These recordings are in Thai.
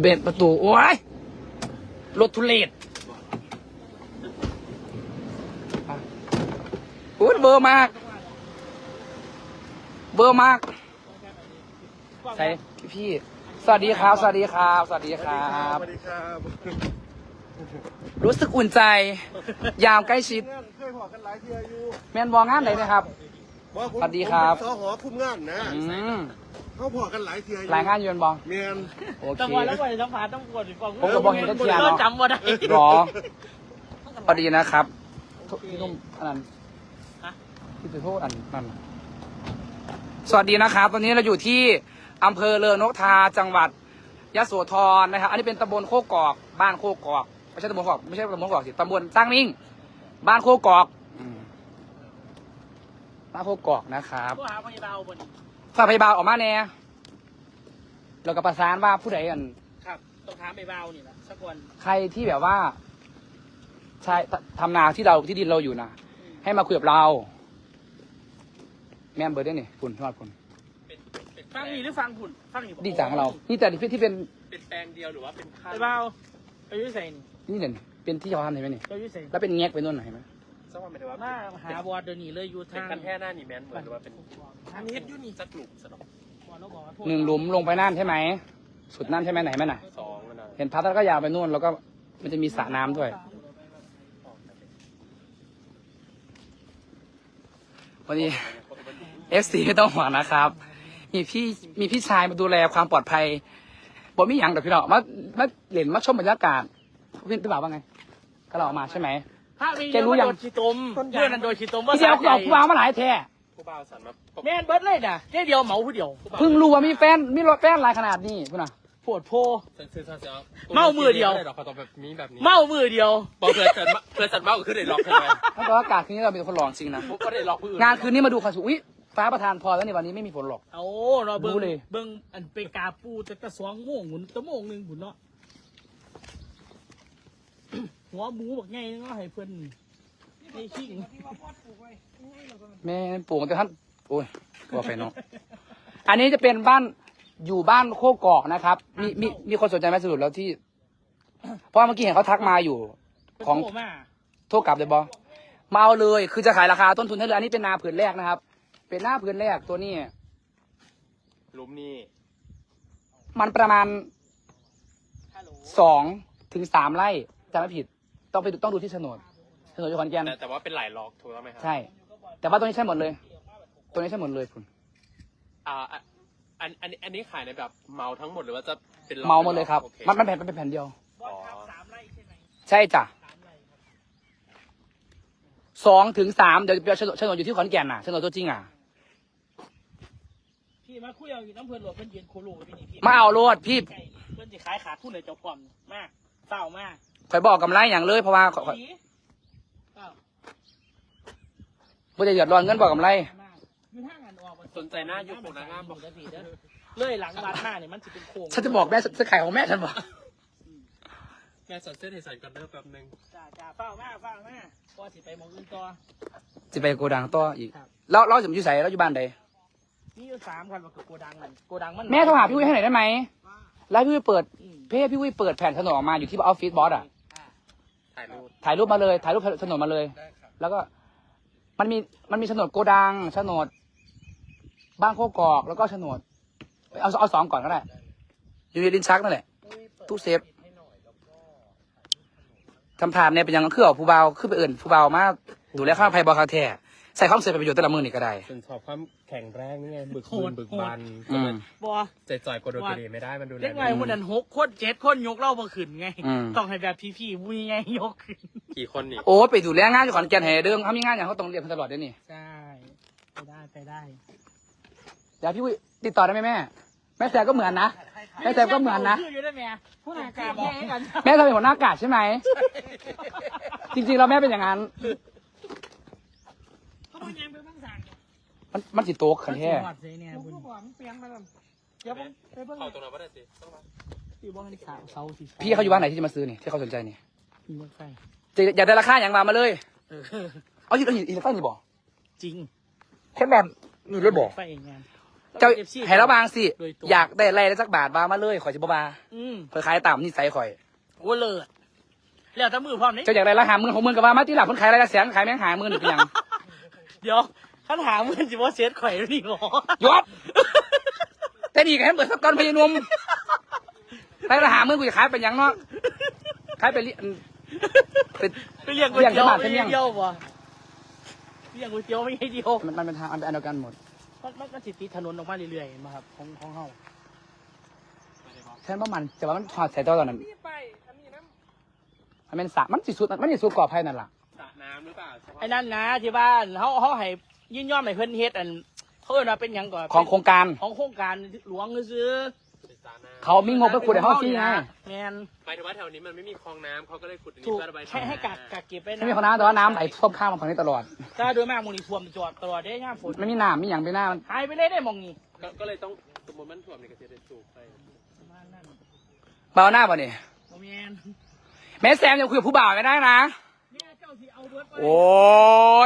เบนประตู โอ้ยรถทุเรศโอ้ยเบอร์มาก เบอร์มาก ใช่พี่พี่ๆสวัสดีครับ สวัสดีครับ สวัสดีครับ สวัสดีครับ รู้สึกอุ่นใจ ยามใกล้ชิดงานเคยพอกันหลายเที่ยอยู่ แมนบองงานไหนนะครับว่าผมสวัสดีครับผมเป็นสหอคุมงานนะอืม เขาพอกันหลายเที่ยอยู่รายงานอยืนบองเมียนโอเคจังหวะแล้วกว่าจะสัมผัสต้องกดอีกฟองผมก็บอกเห็นแต่เทียนเนาะจำว่าได้รอพอดีนะครับพี่นุ่มอันนั้นฮะ พี่ไปโทษอันนั่นสวัสดีนะครับ ตอนนี้เราอยู่ที่อำเภอเรือนกทาจังหวัดยะโสธรนะครับ อันนี้เป็นตำบลโคกอก บ้านโคกอกไม่ใช่ตำบลโคกอกไม่ใช่ตำบลโคกอกสิตำบลตั้งมิ่ง บ้านโคกอกอืมบ้านโคกอกนะครับก็หาพยาบาลบน ฝากพยาบาลออกมาแน่เราก็ประสานว่าผู้ใดอัน ครับต้องถามไปเบานี่แหละสักวันใครที่แบบว่าใช่ทำนาที่เราที่ดินเราอยู่นะให้มาคุยกับเรา แม่นเบอร์ได้นี่คุณทอดคุณฟังนี่หรือฟังคุณฟังนี่ดีจังเรา นี่แต่ที่ที่เป็นเป็นแปลงเดียวหรือว่าเป็นขั้นไปเบาไปยุ่ยใส่นี่นี่เนี่ยเป็นที่เขาทำเห็นไหมนี่ไปยุ่ยใส่แล้วเป็นแงกไปนู่นไหนไหม สักวันหมายถึงว่ามาหาบอดเดี๋ยวนี้เลยอยู่เป็นทางกันแค่หน้านี่แมนเหมือนหรือว่าเป็นทางนี้อยู่นี่สักหลุมสนองบอดแล้วบอกว่าหนึ่งหลุมลงไปนั่นใช่ไหม สุดนั่นใช่ไหมไหนไหมน่ะ สองมันนะเห็นพัดแล้วก็ยาวไปนู่นแล้วก็มันจะมีสระน้ำด้วย วันนี้เอฟซีไม่ต้องห่วงนะครับ มีพี่มีพี่ชายมาดูแลความปลอดภัยบอกมีอย่างแต่พี่เรามามาเล่นมาชมบรรยากาศพี่พี่บ่าวว่าไง ก็เราออกมาใช่ไหม พระวีแกรู้ยัง โดนขี้ตมเพื่อนนั้นโดนขี้ตมพี่เดียวก็บอกผู้บ่าวมาหลายแท้ผู้บ่าวสันมาแม่นเบิร์ดเลยน่ะแค่เดียวเหมาผู้เดียวเพิ่งรู้ว่ามีแฟนมีรถแฟนหลายขนาดนี้พุ่นน่ะปวดโพซื้อซื้อซื้อเมามือเดียวเราเขาต้องแบบนี้แบบนี้เมามือเดียว บอกเพื่อนเกิดเพื่อนสันเมาขึ้นได้ล็อกใช่ไหมแล้วก็อากาศคืนนี้เราเป็นคนหลอนจริงนะผมก็ได้ล็อกผู้อื่นงานคืนนี้มาดูความสุขอุ้ยฟ้าประทานพอแล้วในวันนี้ไม่มีฝนหรอก เอาเราเบิ้งรู้เลย เบิ้งอันเป็นกาปูแต่กระสองโมงหมุนตะโมงหนึ่งหมุนเนาะ หัวหมูบักไงเนาะให้เพิ่นไอ้ขิงแม่ปลูกแต่ท่านโอ้ยว่าไปเนาะอันนี้จะเป็นบ้านอยู่บ้านโคกอกนะครับ มีมีมีคนสนใจไหมสรุปแล้วที่ เพราะเมื่อกี้เห็นเขาทักมาอยู่ ของโทรมาโทษกลับเลยบอมาเอาเลย คือจะขายราคาต้นทุนให้เลยอันนี้เป็นนาผืนแรกนะครับ เป็นหน้าผืนแรกตัวนี้หลุมนี่มันประมาณฮัลโหลสองถึงสามไร่จำไม่ผิด ต้องไปดูต้องดูที่โฉนดโฉนดอยู่ขอนแก่นแต่แต่ว่าเป็นหลายล็อกถูกต้องไหมครัใช่ แต่ว่าตัวนี้ใช่หมดเลยตัวนี้ใช่หมดเลยคุณอ่าอะอันอันอันนี้ขายในแบบเมาทั้งหมดหรือว่าจะเป็นล็อกเมาหมดเลยครับ โอเมันมันแผ่นเป็นแผ่นเดียว บอสครับสามไร่ใช่ไหมใช่จ้ะสามไร่ครับสองถึงสามเดี๋ยวเดี๋ยวโฉนดโฉนดอยู่ที่ขอนแก่นน่ะโฉนดตัวจริงอะ พี่มาคุยเอาอยู่น้ำเพิ่นหลดเพิ่นยืนโคโลอยู่นี่พี่มาเอาโลดพี่ใกล้เพิ่นจะขายขาดทุนเลยเจ้าความมากเศร้ามาก คอยบอกกำไรอย่างเลยเพราะว่าข่อยผีเศร้าบ่จะเดือดร้อนเงินบอกกำไรมากอยู่ทางอันออกมัสนใจหน้ายุคของนางงามบอกเด้อพี่เด้อเลยหลังบ้านหน้าเนี่ยมันจะเป็นโค้งฉันจะบอกแม่จะขายของแม่ฉันบอกแม่สันเส้นให้สันกันเด้อแป๊บนึงจ้าจ้าเฝ้ามากเฝ้ามากพอสิไปหมองอื่นต่อจะไปโกดังต่ออีกครับแล้วเราจะอยู่ใส่เราอยู่บ้านใดนี่อยู่สามคันว่าคือโกดังมันโกดังมันแม่โทรหาพี่วิให้หน่อยได้ไหมแล้วพี่วิเปิดอืมเพ่พี่วิเปิดแผ่นโฉนดออกมาอยู่ที่ออฟฟิศบอสอะ ถ่ายรูปถ่ายรูปมาเลยถ่ายรูปโฉนดมาเลย ได้ครับแล้วก็มันมีมันมีโฉนดโกดังโฉนดบ้านโคกอกแล้วก็โฉนดเอาเอาสองก่อนก็ได้ อยู่ในลิ้นชักนั่นแหละ ตู้เซฟทำทานเนี่ยเป็นยังคือเอาผู้เบาคือไปเอื่นผู้เบามาดูแลข้าวภัยบอคาแท้ ใส่ข้าวเสร็จเป็นประโยชน์แต่ละมือนี่ก็ได้ ส่วนชอบความแข็งแรงนี่ไงบึกโหบึดนบึกโหดบันอืม บอใจจ่อยกดโดนกระดีไม่ได้มันดูแลเล็กไงวันนั้นหกคนเจ็ดคนยกเล่ามาขึ้นไง อืม ต้องให้แบบพี่ๆวุ้ยไงยกขึ้นกี่คนนี่โอ้ไปดูแลงานอยู่ขอนแก่นแห่เดิมเขามีงานอย่างเขาต้องเรียนตลอดเด้วนี่ใช่ไปได้ไปได้เดี๋ยวพี่วิติดต่อได้ไหมแม่ แม่แซมก็เหมือนนะ แม่แซมก็เหมือนนะ ชื่ออยู่ได้ไหมผู้นากาบอกกันแม่เราเป็นหัวหน้ากาดใช่ไหม จริงๆเราแม่เป็นอย่างนั้น เขาบอกยังไปบ้างสั่ง มันมันสิโต๊กขันแท้หอดเลยเนี่ยบุญบอกมันเปลี่ยนมาแล้วเดี๋ยวผมไปเบิ่งเข้าตรงนั้นไม่ได้สิต้องมาอยู่บ้านสาวเสาสิพี่เขาอยู่บ้านไหนที่จะมาซื้อนี่ที่เขาสนใจนี่มีรถไฟจะอยากได้ราคาอย่างมามาเลยเออเอาอยู่เอาอยู่อีกตั้งนี่บอกจริงแค่แบบมีรถบอกไฟเองงานเจ้าอฟซีให้เราบางสิโดยตรงอยากได้อะไรได้สักบาทบามาเลยข่อยจะบ่บาอืมข่อยขายตามนิสัยข่อยโอ้เลิศแล้วถ้ามือพร้อมนี่เจ้าอยากได้ละหาหมื่นของหมื่นกับว่ามาที่หลังคนขายอะไรละแสนขายแม่งหาหมื่นหรือเป็นหยัง เดี๋ยวคันหามือสิบ่เซ็ตข่อยแล้วนี่หรอยศแต่ดีกันให้เปิดสักก้อนพยานุ่มได้ละหาหมื่นกูจะขายเป็นหยังเนาะขายเป็นลิเป็นไปเรียกก๋วยเตี๋ยวเรียกจะมาไปเป็นเรียยักงเดียวบ่เรียกก๋วยเตี๋ยวไม่ใช่เดียวมันมันเป็นทางอันอันเดียวกันหมดมันมันมันสิติดถนนออกมาเรื่อยๆเห็นไหมครับของของเฮาแทนว่ามันแต่ว่ามันถอดใส่ตัวตอนนั้นมันเป็นสระมันสิสุดมันสิสุดกว่าภายนั่นล่ะสระ น้ำหรือเปล่าเฉพาะไอ้นั่นนะที่บ้านเฮาเฮาให้ยินยอมให้เพิ่นเฮ็ดอันเขาเอิ้นว่าเป็นหยังก่อนของโครงการ ของโครงการหลวงซื้อเป็นสระน้เขามีงบไปขุดให้เขาฟรีไงแม่นำหมายถึงว่าแถวนี้มันไม่มีคลองน้ำเขาก็เลยขุดอันนี้ถูกเพื่อระบายให้ให้กักกักเก็บไว้ไม่มีคนน้ำแต่ว่าน้ำไหลท่วมข้ามมาฝั่งนี้ตลอดถ้าโดยมากหมูนี่ท่วมตลอดตลอดได้ยามฝนไม่มีน้ำมีอย่างไปหน้ามันหายไปเลยได้หมองนี่ก็ก็เลยต้องสมมติมันถ่วมในกระเทียมสูบไปประมาณนั้นเบาหน้าป่ะนี่บ่แม่นแม่แซมยังคุยกับผู้บ่าวไม่ได้นะ โอ้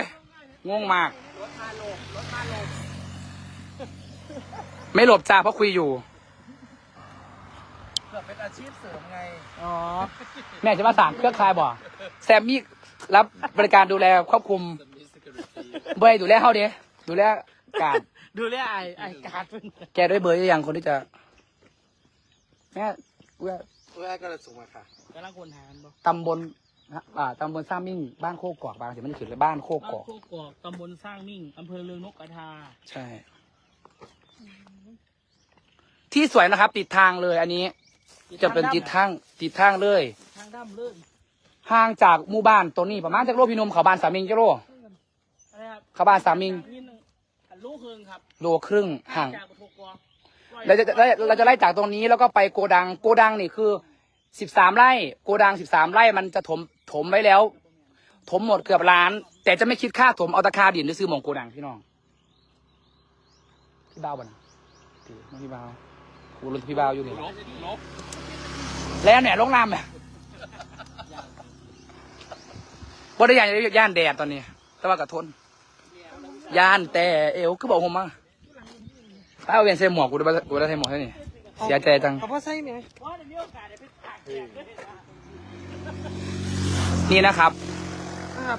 ยงงมาก รถมาลงรถมาลงไม่หลบจ้าเพราะคุยอยู่เพื่อเป็นอาชีพเสริมไง อ๋อ แม่จะมาสั่งเครือข่ายบ่แซมมี่รับบริการดูแลควบคุมมี security เบย์ดูแลเขาเด้ดูแลการดูแลไอ้ไอ้การดเพิ่นแกด้วยเบอร์หรือยังคนที่จะแม่เว้ยแรกก็เลยส่งมาค่ะกำลังคนหากันบ่ตำบล อ่าตำบลสร้างมิ่งบ้านโคกกอกบางเสียมันจะขึ้นเลยบ้านโคกบ้านกอก โคกกอกตำบลสร้างมิ่งอำเภอเรืองนกกระทาใช่ ที่สวยนะครับ ติดทางเลยอันนี้ จะเป็นติดทางติดทางเลย ทางด้ำเลื่อนห่างจากหมู่บ้านตัวนี้ประมาณจากโลพี่นมเขาบ้านสามิงกิโล อะไรครับเขาบ้านสามิงนิดนึงอันลูกเคืองครับโลครึ่งห่างจากโคกกอกเราจะเราเราจะไล่จากตรงนี้แล้วก็ไปโกดัง โกดังนี่คือ สิบสามไร่โกดังสิบสามไร่มันจะถมถมไว้แล้ว ถมหมดเกือบล้าน แต่จะไม่คิดค่าถมเอาตะคาดินหรือซื้อหมองโกดังพี่น้องพี่บ่าวบ่นะพี่น้องพี่บ่าวกูรุ่นพี่บ่าวอยู่นี่ลบลบแล้วเนี่ยลงน้ำเนี่ยบ่ได้ย่านย่านแดดตอนนี้ แต่ว่ากระทนย่านแต่เอวก็บอกผมมาถ้าเอาเวียนใส่หมวกกูได้กูได้ใส่หมวกใช่นี่เสียใจจังเอาพ่อใส่ไหม ว่าได้มีโอกาสได้ไปตากแดดด้วยนะนี่นะครับครับ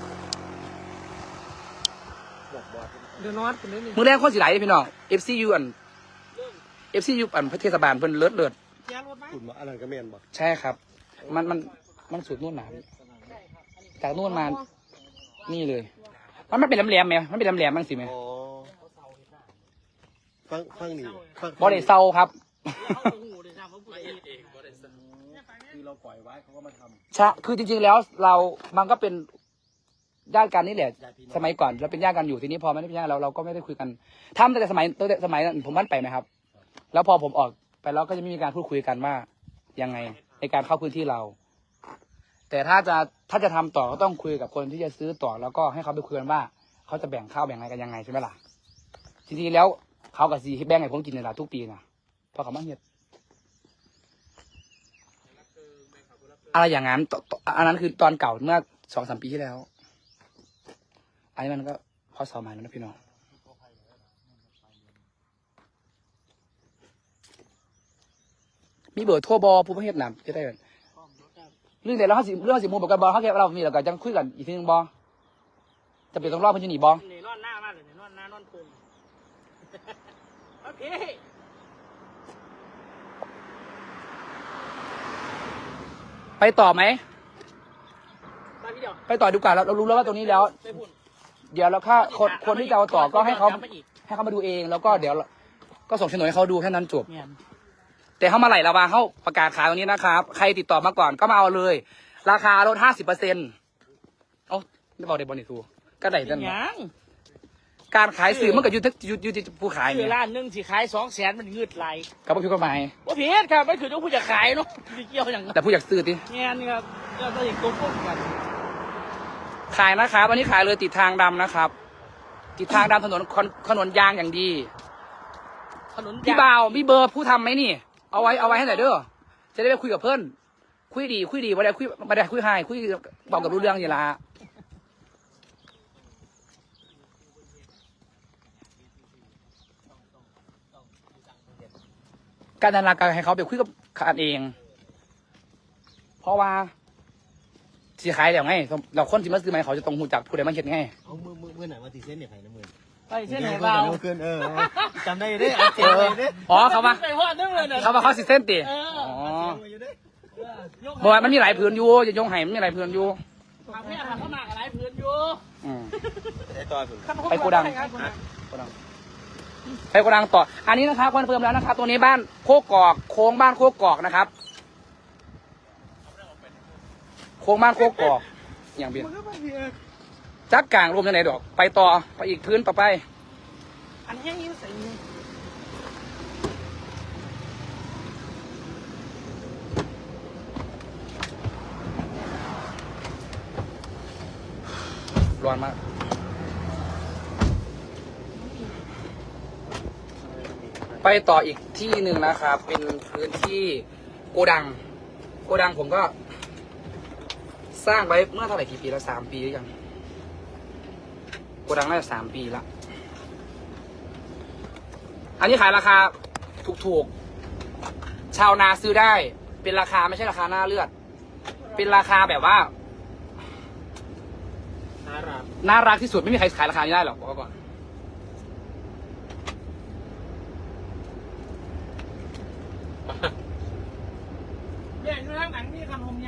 บอกบอดเดี๋ยวนอนคนนี้นี่มือแรกคนสิไหลพี่น้อง FCU อัน FCU อันประเทศบาลเพิ่นเลิศเลิศแย่รถไหมคุณมาอะไรก็เมียนบอกใช่ครับ มันมันมันสุดนู่นหนาจากนู่นมา นี่เลย มันมันเป็นแหลมๆไหมมันเป็นแหลมๆมั้งสิไหมอ๋อฟังฟังนี่ฟังบอได้เศร้าครับ เขาโอ้โหเดี๋ยวจำว่าผู้ใดเอเฮ็ดงก็ได้สคือเราปล่อยไว้เขาก็มาทใช่คือจริง ๆ แล้วเรามันก็เป็นญาติกันนี่แหละสมัยก่อนเราเป็นญาติกันอยู่ทีนี้พอไม่ได้เป็นญาติเราเราก็ไม่ได้คุยกันทำตั้งแต่สมัยตั้งแต่สมัยนั้นผมบ้านไปไหมครับ แล้วพอผมออกไปแล้วก็จะไม่มีการพูดคุยกันว่ายังไงในการเข้าพื้นที่เรา แต่ถ้าจะถ้าจะทำต่อก็ต้องคุยกับคนที่จะซื้อต่อแล้วก็ให้เขาไปคุยกันว่า เขาจะแบ่งข้าวแบ่งอะไรกันยังไงใช่ไหมล่ะจริงๆแล้วเขากับซีแบ่งให้ผมกินในละทุกปีนะเพราะเขามาเฮ็ด อะไรอย่างนั้นตตอันนั้นคือตอนเก่าเมื่อสองสามปีที่แล้ว อันนี้มันก็พอสมัยแล้วนะพี่น้องมีเบอร์โทรบอผู้ประเทศนำจะได้กันเรื่องแต่เราเขาสิบเรื่องสิบมูบอกกันบอเขาแค่เรามีเราก็จังคุยกันอีกทีหนึงบอจะเป็นต้องรอบเพันจะหนีบอเนี่ยนอนหน้ามากเลยเนี่ยนอนหน้านอนพุงโอเค ไปต่อไหม ไปพี่เดียวไปต่อดีกว่าเราเรารู้แล้วว่าตรงนี้แล้ว ไปพุ่นเดี๋ยวเราค่าคนคนที่จะเอาต่อก็ให้เขาตมมอีกให้เขามาดูเอง แล้วก็เดี๋ยวเราก็ส่งโฉนดให้เขาดูแค่นั้นจบ เนี่ยแต่เขามาไหลเรามาเขาประกาศขายตรงนี้นะครับ ใครติดต่อมาก่อนก็มาเอาเลย ราคาลดห้าสิบเปอร์เซ็นต์เอ้าไม่บอกเดบอลนี่ทูก็ได้เป็ดันนหยัง การขายสื่อมันก็อยู่ที่อยู่อยู่ที่ผู้ขายคือเนี่ยร้านหนึงสิขายสองแสนมันงืดไหลกับผู้ผิดกฎหมายว่าผิดครับไม่คือเจ้าผู้จะขายเนาะไม่เกี่ยวอย่างนั้นแต่ผู้อยากซื้อติงานนี่ครับก็ต้องอีกตัวพวกกันขายนะครับอันนี้ขายเลยติดทางดำนะครับ ติดทางดำถนนคอนถนนยางอย่างดี ถนนพี่บ่าวมีเบอร์ผู้ทำไหมนี่ เอาไว้เอาไว้ให้หน่อยเด้อจะได้ไปคุยกับเพื่อนคุยดีคุยดีไม่ได้คุยไม่ได้คุยให้คุยบอกกับรู้เรื่องอย่าละ การตลาดการให้เขาไปคุยกับกันเอง เพราะว่าสีขายแล้วไงเราคนที่มาซื้อไหมเขาจะต้องหูจักผู้ใดมาเห็นไงเอามือมือมือไหนมาตีเส้นเนี่ยใครนะมือไปเช่นไหนเปล่าเกินเออจำได้เด้เอาเสียงเลยเด้อ๋อเขามาเลยเนี่ยเขามาเขาสิเส้นตีอ๋อบอกมันมีหลายผืนอยู่จะยงไห้มันมีหลายผืนอยู่ทางแม่ทางเข้ามากับไรพื้นอยู่ไอ้ตอนผมไปโกดังโกดัง ไปโกดังต่อ อันนี้นะครับคอนเฟิร์มแล้วนะครับ ตัวนี้บ้านโคกอก โค้งบ้านโคกอกนะครับ โค้งบ้านโคกอก อย่างเบียจักกลางรวมยังไงดอก ไปต่อไปอีกพื้นต่อไป อันนี้ยังใส่ร้อนมาก ไปต่ออีกที่หนึ่งนะครับ เป็นพื้นที่โกดัง โกดังผมก็ สร้างไว้เมื่อเท่าไหร่กี่ปีแล้วสามปีหรือยังโกดังน่าจะสามปีละอันนี้ขายราคาถูกๆ ชาวนาซื้อได้ เป็นราคาไม่ใช่ราคาหน้าเลือด เป็นราคาแบบว่า น่ารัก น่ารักที่สุดไม่มีใครขายราคานี้ได้หรอกบอกไว้ก่อน